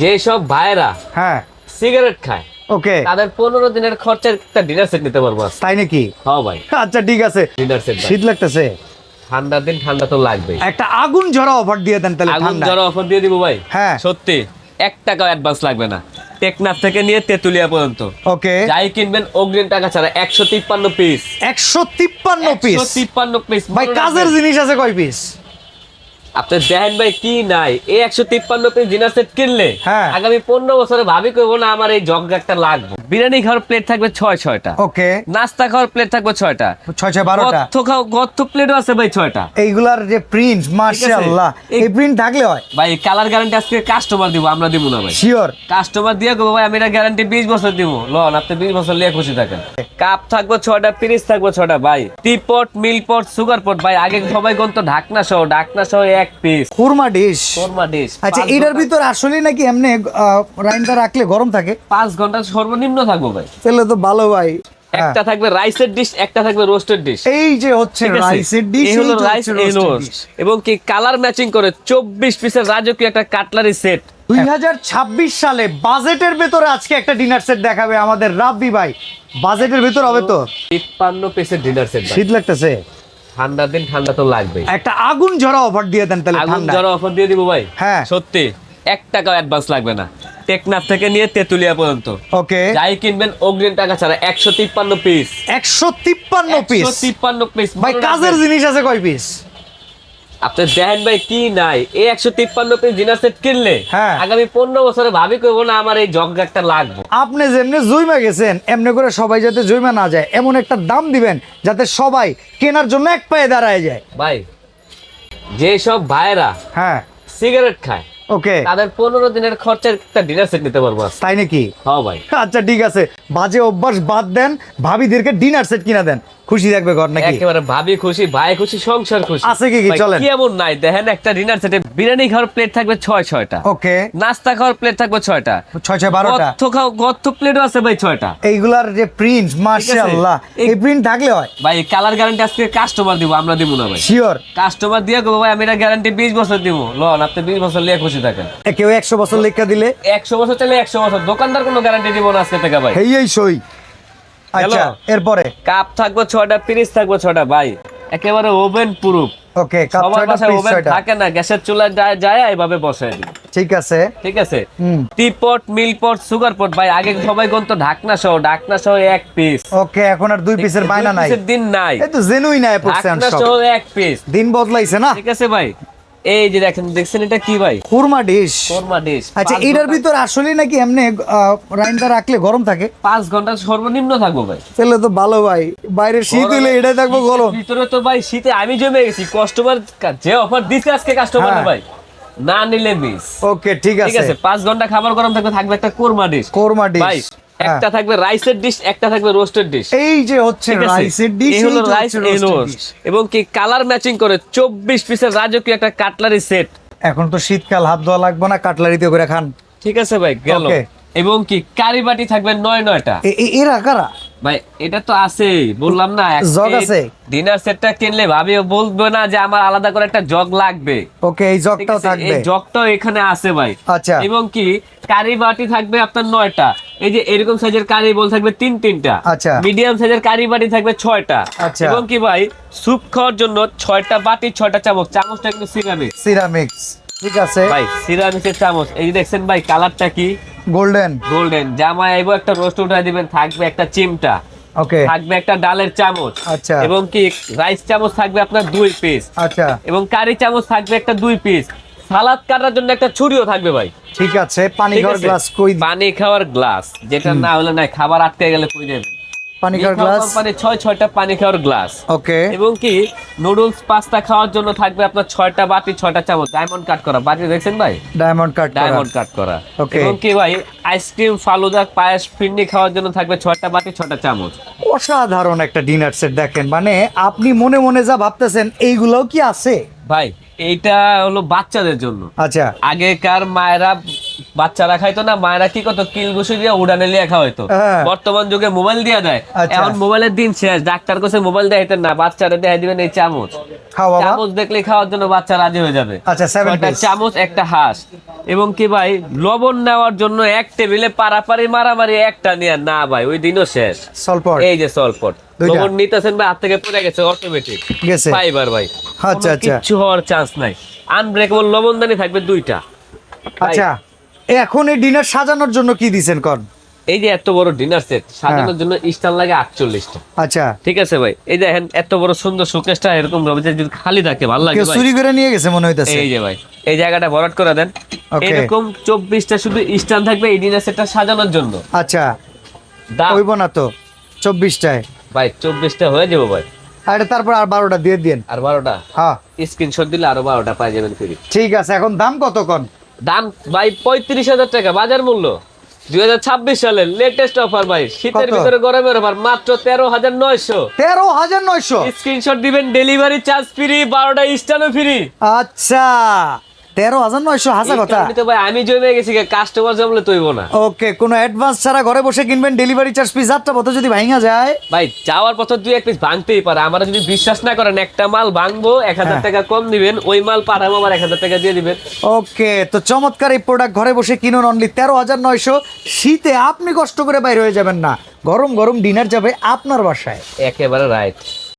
যেসব ভাইরা হ্যাঁ। সিগারেট খায় ওকে। তাদের পনেরো দিনের খরচার একটা ডিনার সেট নিতে পারব তাই নাকি? হ্যাঁ ভাই। আচ্ছা ঠিক আছে। ডিনার সেট শীত লাগতেছে? ঠান্ডার দিন ঠান্ডা তো লাগবেই। একটা আগুন ঝরা অফার দিয়ে দেন তাহলে আগুন ঠান্ডা জ্বর অফার দিয়ে দিব ভাই। হ্যাঁ। সত্যি এক টাকাও অ্যাডভান্স লাগবে না। টেকনাফ থেকে নিয়ে তেতুলিয়া পর্যন্ত। ওকে। যাই কিনবেন অগ্রিম টাকা ছাড়া একশো তিপ্পান্ন পিস একশো তিপ্পান্ন পিস তিপ্পান্ন পিস ভাই কাজের জিনিস আছে কয় পিস আপনি দেখেন ভাই কি নাই? এই একশো তিপ্পান্ন পিস ডিনার সেট কিনলে হ্যাঁ। আগামী পনেরো বছরে ভাবি করব না আমার এই জগ একটা লাগবে। বিরিয়ানি খাওয়ার প্লেট থাকবে ছয় ছয়টা। ওকে। নাস্তা খাওয়ার প্লেট থাকবে ছয়টা। ছয় ছয় বারোটা। খাও গত্থ প্লেটও আছে ভাই ছয়টা। এইগুলার যে প্রিন্ট মার্শাল্লাহ এই- প্রিন্ট থাকলে হয়? ভাই কালার গ্যারান্টি আজকে কাস্টমার দিব আমরা দিব না ভাই। শিওর কাস্টমার দিয়ে করব ভাই আমি এটা গ্যারান্টি বিশ বছর দিব। লন আপনি বিশ বছর লিয়ে খুশি থাকেন। কাপ থাকব ছয়টা পিরিচ থাকব ছয়টা ভাই। টি পট মিল পট সুগার পট ভাই। আগে সবাই গন্ত ঢাকনা সহ ঢাকনা সহ এক piece khurma dish korma dish আচ্ছা এটার ভিতর আসলে নাকি এমনি রাইনটা রাখলে গরম থাকে? পাঁচ ঘণ্টা সর্বনিম্ন থাকব ভাই। তাহলে তো ভালো ভাই। হ্যাঁ। একটা থাকবে রাইসের ডিশ একটা থাকবে রোস্টেড ডিশ এই যে হচ্ছে রাইসের ডিশ এই হলো রাইস এই রোস্ট এবং কি কালার ম্যাচিং করে চব্বিশ পিসের রাজকীয় একটা কাটলারি সেট দুই হাজার ছাব্বিশ সালে বাজেটের ভেতরে আজকে একটা ডিনার সেট দেখাবে আমাদের রাব্বি ভাই। বাজেটের ভেতর হবে তো? তিপ্পান্ন পিসের ডিনার সেট শীত লাগতেছে। ঠান্ডার দিন ঠান্ডা তো লাগবে একটা আগুন ঝরা অফার দিয়ে দেন তাহলে আগুন ঝরা অফার দিয়ে দিব ভাই। হ্যাঁ। সত্যি। এক টাকাও অ্যাডভান্স লাগবে না। টেকনাফ থেকে নিয়ে তেতুলিয়া পর্যন্ত। ওকে। যাই কিনবেন অগ্রিম টাকা ছাড়া একশো তিপ্পান্ন পিস একশো তিপ্পান্ন পিস তিপ্পান্ন পিস ভাই কাজের জিনিস আছে কয় পিস আপনি দেখেন ভাই কি নাই? এই একশো তিপ্পান্ন পিস ডিনার সেট কিনলে হ্যাঁ। আগামী পনেরো বছরে ভাবি করব না আমার এই জগ একটা লাগবে। আপনি যেমনি জৈমা গেছেন এমনি করে সবাই যাতে জৈমা না যায় এমন একটা দাম দিবেন যাতে সবাই কেনার জন্য এক পায়ে দাঁড়ায় যায়। ভাই যেসব ভাইরা হ্যাঁ। সিগারেট খায় ওকে। তাদের পনেরো দিনের খরচার একটা ডিনার সেট নিতে পারব তাই নাকি? হ্যাঁ ভাই। আচ্ছা ঠিক আছে। বাজে অভ্যাস বাদ দেন ভাবিদেরকে ডিনার সেট কিনা দেন। খুশি থাকবে ঘর নাকি? একেবারে ভাবি খুশি ভাই খুশি সংসার খুশি। আছে কি কি? চলেন। কি এমন নাই? দেখেন একটা ডিনার সেটে বিরিয়ানি খাওয়ার প্লেট থাকবে ছয় ছয়টা। ওকে। নাস্তা খাওয়ার প্লেট থাকবে ছয়টা। ছয় ছয় বারোটা। গত্থ খাও গত্থ প্লেটও আছে ভাই ছয়টা। এইগুলার যে প্রিন্ট মার্শাল্লাহ এই- প্রিন্ট থাকলে হয়? ভাই কালার গ্যারান্টি আজকে কাস্টমার দিব আমরা দিব না ভাই। শিওর কাস্টমার দিয়ে করব ভাই আমি এটা গ্যারান্টি বিশ বছর দিব। লন আপনি বিশ বছর লিয়ে খুশি থাকেন। কেউ একশো বছর লেখা দিলে? একশো বছর চলে একশো বছর। দোকানদার কোনো গ্যারান্টি দিব না আজকে থেকে ভাই। এই এই সই। আচ্ছা এরপরে? কাপ থাকবে ছয়টা পিরিচ থাকবে ছয়টা ভাই। একেবারে ওভেন প্রুফ ওকে কাপ ছয়টা ওভেন ছয়টা। থাকে না গ্যাসের চুলায় যায় যায় এইভাবে দিই। ঠিক আছে। ঠিক আছে? হুম। টি পট মিল পট সুগার পট ভাই আগে সবাই গন্ত ঢাকনা সহ ঢাকনা সহ এক পিস ওকে এখন আর দুই পিসের বায়না নাই। দিন নাই। এই তো জেনুই নাই ঢাকনা সহ এক পিস দিন বদলাইছে না? ঠিক আছে ভাই? এই যে দেখেন দেখছেন এটা কি ভাই? খুরমা ডিশ। কোরমা ডিশ। আচ্ছা এটার ভিতর আসলে নাকি এমনি রাইনটা রাখলে গরম থাকে? ঘণ্টা সর্বনিম্ন থাকব ভাই। তাহলে তো ভালো ভাই। বাইরে শীত হইলে এটাই থাকব গরম। ভিতরে তো ভাই শীতে আমি জমে গেছি কাস্টমার যে অফার দিচ্ছে আজকে কাস্টমার হ্যাঁ। ভাই না নিলে মিস ওকে ঠিক ঠিক আছে। আছে পাঁচ ঘণ্টা খাবার গরম থাকবে থাকবে একটা কোরমা ডিশ কোরমা ডিশ ভাই একটা থাকবে রাইসের ডিশ একটা থাকবে রোস্টেড ডিশ এই যে হচ্ছে রাইসের ডিশ এই হলো রাইস এলোস রোস্ট এবং কি কালার ম্যাচিং করে চব্বিশ পিসের রাজকীয় একটা কাটলারি সেট এখন তো শীতকাল হাত ধোয়া লাগবে না কাটলারিতে করে খান। ঠিক আছে ভাই গেল. এবং কি কারি বাটি থাকবে নয় নয়টা। এরা কারা? ভাই এটা তো আছেই বললাম না জগ আছে? ডিনার সেটটা কিনলে ভাবি বলবে না যে আমার আলাদা করে একটা জগ লাগবে। ওকে এই জগটাও থাকবে এই জগটাও এখানে আছে ভাই। আচ্ছা। এবং কি কারি বাটি থাকবে আপনার নয়টা। এই যে এরকম সাইজের কারি বল থাকবে তিন তিনটা। আচ্ছা। মিডিয়াম সাইজের কারি বাটি থাকবে ছয়টা। আচ্ছা। এবং কি ভাই স্যুপ খাওয়ার জন্য ছয়টা বাটি ছয়টা চামচ। চামচটা কিন্তু সিরামিক সিরামিক্স ঠিক আছে। ভাই সিরামিকের চামচ। এই যে দেখছেন ভাই কালারটা কি? গোল্ডেন গোল্ডেন জামায় আইবো একটা রোস্ট উঠাই দিবেন থাকবে একটা চিমটা। ওকে থাকবে একটা ডালের চামচ। আচ্ছা। এবং কি রাইস চামচ থাকবে আপনার দুই পিস আচ্ছা। এবং কারি চামচ থাকবে একটা দুই পিস সালাদ কাটার জন্য একটা ছুরিও থাকবে ভাই। ঠিক আছে পানি খাওয়ার গ্লাস কই পানি খাওয়ার গ্লাস যেটা না হলে না খাবার আটকে গেলে কই যাবে পানি খাওয়ার গ্লাস কোম্পানি ছয় ছয়টা পানি খাওয়ার গ্লাস ওকে। এবং কি নুডলস পাস্তা খাওয়ার জন্য থাকবে আপনার ছয়টা বাটি ছয়টা চামচ। ডায়মন্ড কাট করা। বাটি দেখছেন ভাই? ডায়মন্ড কাট ডায়মন্ড কাট করা। Okay. এবং কি ভাই আইসক্রিম ফালুদা পায়েস ফিন্নি খাওয়ার জন্য থাকবে ছয়টা বাটি ছয়টা চামচ। অসাধারণ একটা ডিনার সেট দেখেন। মানে আপনি মনে মনে যা ভাবতেছেন এইগুলোও কি আছে? ভাই এইটা হলো বাচ্চাদের জন্য। আচ্ছা। আগেকার মায়েরা বাচ্চারা খাইতো না মায়েরা কি করতো কিল ঘুষি দিয়ে উড়ানে লিয়ে খাওয়া হইতো। হ্যাঁ। বর্তমান যুগে মোবাইল দিয়ে দেয়। আচ্ছা। এখন মোবাইলের দিন শেষ ডাক্তার কাছে মোবাইল দেখাইতেন না বাচ্চারা দেয় দিবেন এই চামচ। চামচ দেখলে খাওয়ার জন্য বাচ্চা রাজি হয়ে যাবে। আচ্ছা চামচ একটা হাঁস। এবং কি ভাই লবণ নেওয়ার জন্য এক টেবিলে পারাপারি মারামারি একটা নিয়ে না ভাই ওই দিনও শেষ। সলপট এই যে সলপট লবণ নিতেছেন ভাই হাত থেকে পড়ে গেছে অটোমেটিক গেছে। ফাইবার ভাই। আচ্ছা, আচ্ছা। কিচ্ছু হওয়ার চান্স নাই। আনব্রেকেবল লবণদানি থাকবে দুইটা। আচ্ছা। এখন এই ডিনার সাজানোর জন্য কি দিছেন কন? এই যে এত বড় ডিনার সেট হ্যাঁ। সাজানোর জন্য স্টান লাগে আটচল্লিশটা। আচ্ছা। ঠিক আছে ভাই এই দেখেন এত বড় সুন্দর শোকেসটা এরকম ভাবে যদি খালি থাকে ভালো লাগে চুরি করে নিয়ে গেছে মনে হইতাছে। এই যে ভাই এই জায়গাটা ভরাট করে দেন. এরকম চব্বিশটা শুধু স্টান থাকবে এই ডিনার সেটটা সাজানোর জন্য। আচ্ছা। দাম হইব না তো চব্বিশটায়। ভাই চব্বিশটা হয়ে যাব ভাই। আর তারপর আর বারোটা দিয়ে দিন আর বারোটা? হ্যাঁ। স্ক্রিনশট দিলে আরও বারোটা পাই যাবেন ফ্রি। ঠিক আছে এখন দাম কত কন? দাম ভাই পঁয়ত্রিশ হাজার টাকা বাজার মূল্য। দুই হাজার ছাব্বিশ সালের লেটেস্ট অফার ভাই। শীতের ভিতরে গরমের অফার মাত্র তেরো হাজার নয়শো। তেরো হাজার নয়শো? স্ক্রিনশট দিবেন ডেলিভারি চার্জ ফ্রি বারোটা ইস্টানো ফ্রি আচ্ছা। তেরো হাজার নয়শো কথা। ভাই আমি জমে গেছি কাস্টমার জমলে তৈব না। ওকে কোনো অ্যাডভান্স ছাড়া ঘরে বসে কিনবেন ডেলিভারি চার্জ পিস মতো যদি ভাঙা যায়। ভাই যাওয়ার পথে দুই এক পিস ভাঙতেই পারে। আমরা যদি বিশ্বাস না করেন একটা মাল ভাঙবো এক হাজার হ্যাঁ। টাকা কম দিবেন ওই মাল পাঠাবো আবার এক হাজার টাকা দিয়ে দিবেন। ওকে তো চমৎকার এই প্রোডাক্ট ঘরে বসে কিনুন অনলি তেরো হাজার নয়শো। শীতে আপনি কষ্ট করে বাইরে হয়ে যাবেন না। গরম গরম ডিনার যাবে আপনার বাসায়। একেবারে রাইট